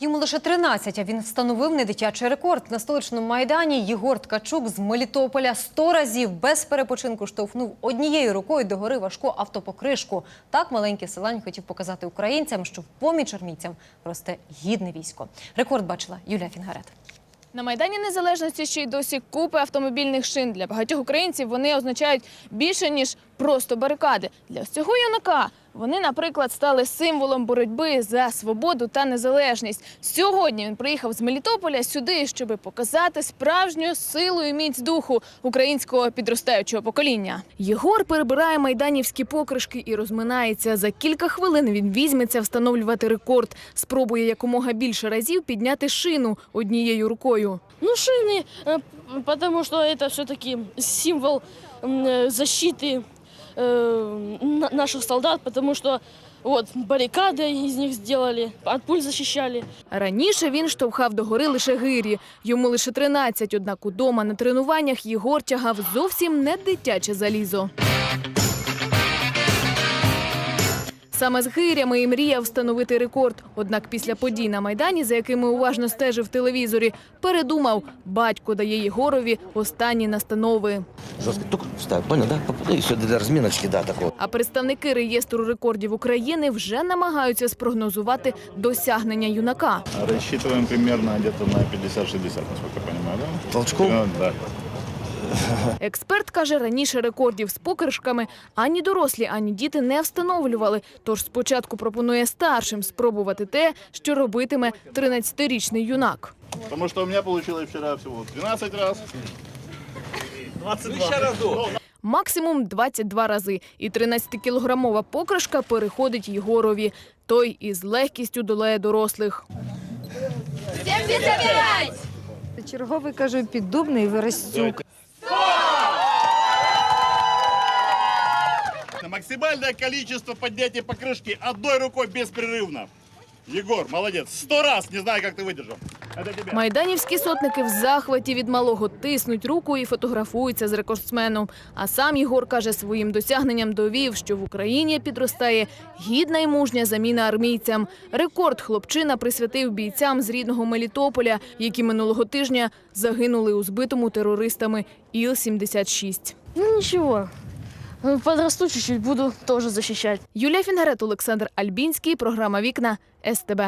Йому лише 13, а він встановив недитячий рекорд. На столичному майдані Єгор Ткачук з Мелітополя 100 разів без перепочинку штовхнув однією рукою догори важку автопокришку. Так маленький селань хотів показати українцям, що в поміч армійцям росте гідне військо. Рекорд бачила Юлія Фінгарет. На Майдані Незалежності ще й досі купи автомобільних шин. Для багатьох українців вони означають більше, ніж просто барикади. Для ось цього юнака вони, наприклад, стали символом боротьби за свободу та незалежність. Сьогодні він приїхав з Мелітополя сюди, щоб показати справжню силу і міць духу українського підростаючого покоління. Єгор перебирає майданівські покришки і розминається. За кілька хвилин він візьметься встановлювати рекорд. Спробує якомога більше разів підняти шину однією рукою. Ну, шины, э, потому что это все-таки символ м, э, защиты э, на- наших солдат, потому что вот баррикады из них сделали, от пуль защищали. Раніше він штовхав догори лише гирі. Йому лише 13, однак удома на тренуваннях Єгор тягав зовсім не дитяче залізо. Саме з гирями і мріяв встановити рекорд. Однак після подій на Майдані, за якими уважно стежив телевізорі, передумав. Батько дає Єгорові останні настанови. Жестко только ставь, понял, да? Попадай все для разминочки, да, такого. А представники реєстру рекордів України вже намагаються спрогнозувати досягнення юнака. Рассчитываем примерно где-то на 50-60, насколько я понимаю, да? Толчком? Ну, да. Експерт каже, раніше рекордів з покришками ані дорослі, ані діти не встановлювали. Тож спочатку пропонує старшим спробувати те, що робитиме 13-річний юнак. Потому что у меня получилось вчера всего 12 раз. Максимум 22 рази. І 13-кілограмова покришка переходить Єгорові. Той із легкістю долає дорослих. Черговий кажу, піддубний Верестюк. Максимальное количество поднятия покрышки одной рукой беспрерывно. Егор, молодец. Сто раз, не знаю, как ты выдержал. Это тебе. Майданівські сотники в захваті від малого тиснуть руку і фотографуються з рекордсменом. А сам Єгор каже, своїм досягненням довів, що в Україні підростає гідна і мужня заміна армійцям. Рекорд хлопчина присвятив бійцям з рідного Мелітополя, які минулого тижня загинули у збитому терористами Іл-76. Ну, ничего. Подрасту чуть-чуть, буду тоже защищать. Юлія Фінгарет, Олександр Альбінський, програма Вікна СТБ.